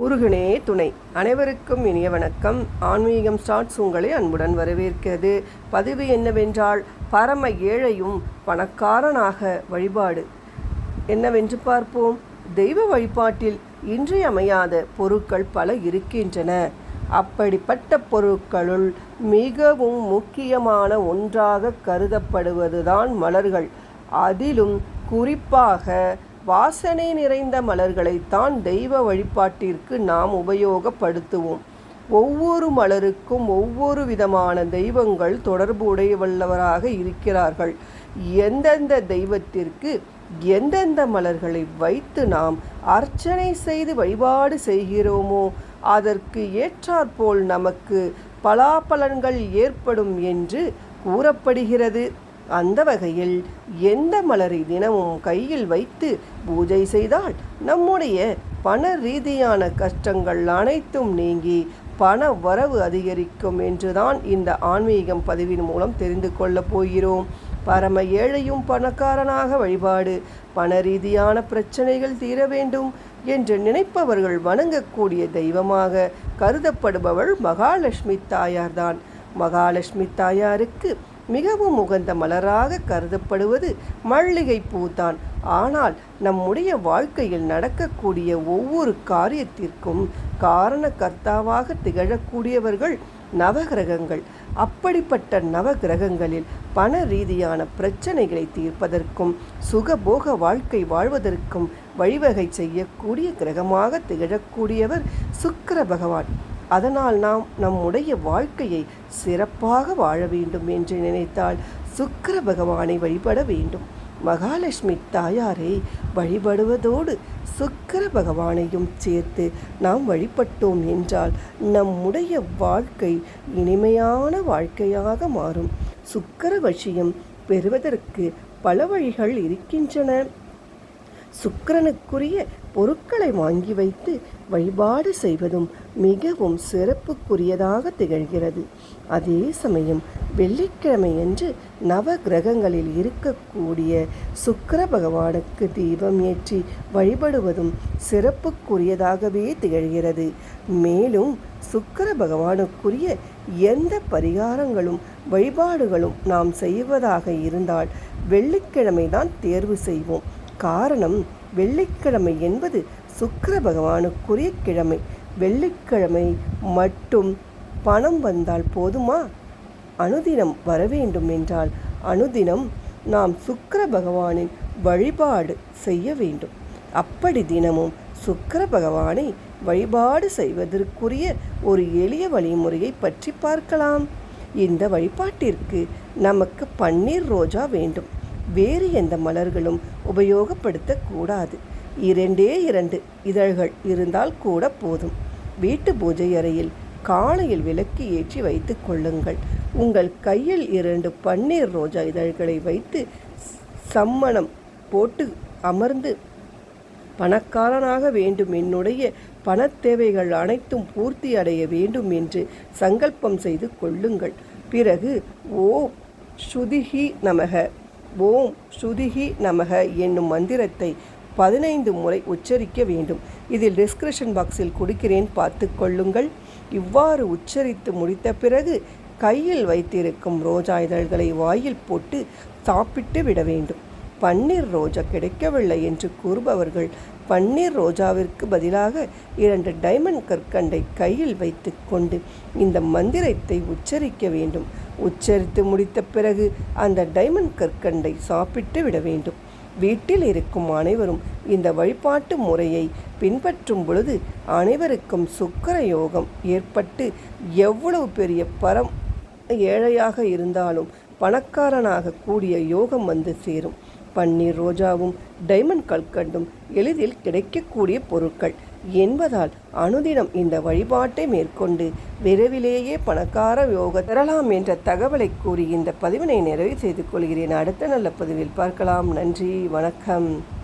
முருகனே துணை. அனைவருக்கும் இனிய வணக்கம். ஆன்மீகம் ஸ்டார்ட்ஸ் உங்களை அன்புடன் வரவேற்கிறது. பதிவு என்னவென்றால் பரம ஏழையும் பணக்காரனாக வழிபாடு. என்னவென்று பார்ப்போம்? தெய்வ வழிபாட்டில் இன்றியமையாத பொருட்கள் பல இருக்கின்றன. அப்படிப்பட்ட பொருட்களுள் மிகவும் முக்கியமான ஒன்றாக கருதப்படுவதுதான் மலர்கள். அதிலும் குறிப்பாக வாசனை நிறைந்த மலர்களைத்தான் தெய்வ வழிபாட்டிற்கு நாம் உபயோகப்படுத்துவோம். ஒவ்வொரு மலருக்கும் ஒவ்வொரு விதமான தெய்வங்கள் தொடர்பு உடையவல்லவராக இருக்கிறார்கள். எந்தெந்த தெய்வத்திற்கு எந்தெந்த மலர்களை வைத்து நாம் அர்ச்சனை செய்து வழிபாடு செய்கிறோமோ அதற்கு ஏற்றாற்போல் நமக்கு பலாபலன்கள் ஏற்படும் என்று கூறப்படுகிறது. அந்த வகையில் எந்த மலரை தினமும் கையில் வைத்து பூஜை செய்தால் நம்முடைய பண ரீதியான கஷ்டங்கள் அனைத்தும் நீங்கி பண வரவு அதிகரிக்கும் என்றுதான் இந்த ஆன்மீகம் பதிவின் மூலம் தெரிந்து கொள்ளப் போகிறோம். பரம ஏழையும் பணக்காரனாக வழிபாடு பண ரீதியான பிரச்சனைகள் தீர வேண்டும் என்று நினைப்பவர்கள் வணங்கக்கூடிய தெய்வமாக கருதப்படுபவள் மகாலட்சுமி தாயார்தான். மகாலட்சுமி தாயாருக்கு மிகவும் உகந்த மலராக கருதப்படுவது மல்லிகை பூதான். ஆனால் நம்முடைய வாழ்க்கையில் நடக்கக்கூடிய ஒவ்வொரு காரியத்திற்கும் காரணகர்த்தாவாக திகழக்கூடியவர்கள் நவகிரகங்கள். அப்படிப்பட்ட நவகிரகங்களில் பண ரீதியான பிரச்சனைகளை தீர்ப்பதற்கும் சுகபோக வாழ்க்கை வாழ்வதற்கும் வழிவகை செய்யக்கூடிய கிரகமாக திகழக்கூடியவர் சுக்கர பகவான். அதனால் நாம் நம்முடைய வாழ்க்கையை சிறப்பாக வாழ வேண்டும் என்று நினைத்தால் சுக்கர பகவானை வழிபட வேண்டும். மகாலட்சுமி தாயாரை வழிபடுவதோடு சுக்கர பகவானையும் சேர்த்து நாம் வழிபட்டோம் என்றால் நம்முடைய வாழ்க்கை இனிமையான வாழ்க்கையாக மாறும். சுக்கர வசியம் பெறுவதற்கு பல வழிகள் இருக்கின்றன. சுக்கிரனுக்குரிய பொருட்களை வாங்கி வைத்து வழிபாடு செய்வதும் மிகவும் சிறப்புக்குரியதாக திகழ்கிறது. அதே சமயம் வெள்ளிக்கிழமையன்று நவ கிரகங்களில் இருக்கக்கூடிய சுக்கர பகவானுக்கு தீபம் ஏற்றி வழிபடுவதும் சிறப்புக்குரியதாகவே திகழ்கிறது. மேலும் சுக்கர பகவானுக்குரிய எந்த பரிகாரங்களும் வழிபாடுகளும் நாம் செய்வதாக இருந்தால் வெள்ளிக்கிழமை தான் தேர்வு செய்வோம். காரணம் வெள்ளிக்கிழமை என்பது சுக்கர பகவானுக்குரிய கிழமை. வெள்ளிக்கிழமை மட்டும் பணம் வந்தால் போதுமா? அனுதினம் வர வேண்டும் என்றால் அனுதினம் நாம் சுக்கர பகவானின் வழிபாடு செய்ய வேண்டும். அப்படி தினமும் சுக்கர பகவானை வழிபாடு செய்வதற்குரிய ஒரு எளிய வழிமுறையை பற்றி பார்க்கலாம். இந்த வழிபாட்டிற்கு நமக்கு பன்னீர் ரோஜா வேண்டும். வேறு எந்த மலர்களும் உபயோகப்படுத்தக்கூடாது. இரண்டே இரண்டு இதழ்கள் இருந்தால் கூட போதும். வீட்டு பூஜை அறையில் காலையில் விளக்கு ஏற்றி வைத்து கொள்ளுங்கள். உங்கள் கையில் இரண்டு பன்னீர் ரோஜா இதழ்களை வைத்து சம்மணம் போட்டு அமர்ந்து பணக்காரனாக வேண்டும். என்னுடைய பணத்தேவைகள் அனைத்தும் பூர்த்தி அடைய வேண்டும் என்று சங்கல்பம் செய்து கொள்ளுங்கள். பிறகு ஓ ஸ்ருதிஹி நமக. ஓம் ஸ்ருதிஹி நமக என்னும் மந்திரத்தை பதினைந்து முறை உச்சரிக்க வேண்டும். இதில் டிஸ்கிரிப்ஷன் பாக்ஸில் கொடுக்கிறேன் பார்த்து கொள்ளுங்கள். இவ்வாறு உச்சரித்து முடித்த பிறகு கையில் வைத்திருக்கும் ரோஜா இதழ்களை வாயில் போட்டு சாப்பிட்டு விட வேண்டும். பன்னீர் ரோஜா கிடைக்கவில்லை என்று கூறுபவர்கள் பன்னீர் ரோஜாவிற்கு பதிலாக இரண்டு டைமண்ட் கற்கண்டை கையில் வைத்து கொண்டு இந்த மந்திரத்தை உச்சரிக்க வேண்டும். உச்சரித்து முடித்த பிறகு அந்த டைமண்ட் கற்கண்டை சாப்பிட்டு விட வேண்டும். வீட்டில் இருக்கும் அனைவரும் இந்த வழிபாட்டு முறையை பின்பற்றும் பொழுது அனைவருக்கும் சுக்கர யோகம் ஏற்பட்டு எவ்வளவு பெரிய பரம் ஏழையாக இருந்தாலும் பணக்காரனாக கூடிய யோகம் வந்து சேரும். பன்னீர் ரோஜாவும் டைமண்ட் கல்கண்டும் எளிதில் கிடைக்கக்கூடிய பொருட்கள். என்பதால் அனுதினம் இந்த வழிபாட்டை மேற்கொண்டு விரைவிலேயே பணக்கார யோக பெறலாம் என்ற தகவலை கூறி இந்த பதிவினை நிறைவு செய்து கொள்கிறேன். அடுத்த நல்ல பதிவில் பார்க்கலாம். நன்றி வணக்கம்.